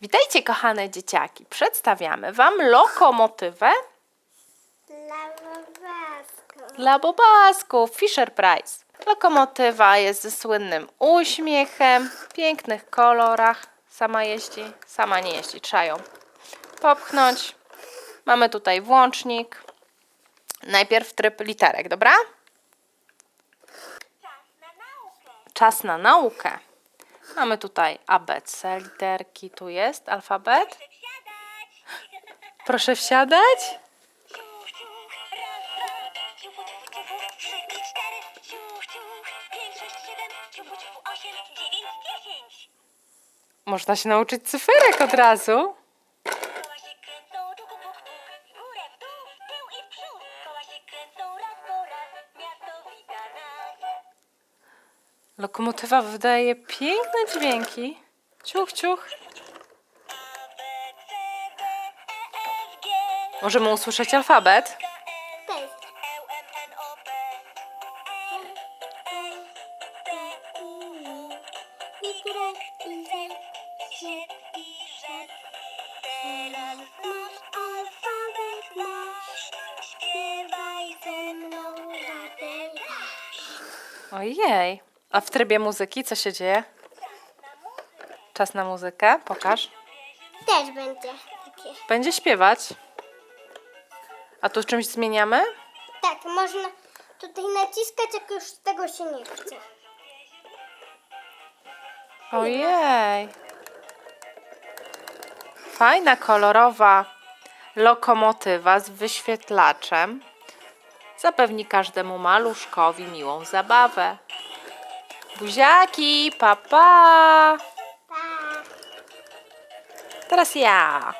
Witajcie, kochane dzieciaki. Przedstawiamy Wam lokomotywę dla bobasków Fisher Price. Lokomotywa jest ze słynnym uśmiechem, w pięknych kolorach. Sama jeździ, sama nie jeździ, trzeba ją popchnąć. Mamy tutaj włącznik. Najpierw tryb literek, dobra? Czas na naukę. Mamy tutaj ABC, literki, tu jest alfabet. Proszę wsiadać. Można się nauczyć cyferek od razu. Lokomotywa wydaje piękne dźwięki. Ciuch, ciuch. E. Możemy usłyszeć alfabet. Y, Z. I Ojej. A w trybie muzyki co się dzieje? Czas na muzykę. Pokaż. Też będzie takie. Będzie śpiewać. A tu czymś zmieniamy? Tak, można tutaj naciskać, jak już tego się nie chce. Ojej. Fajna, kolorowa lokomotywa z wyświetlaczem zapewni każdemu maluszkowi miłą zabawę. Buziaki, papa. Pa. Teraz ja.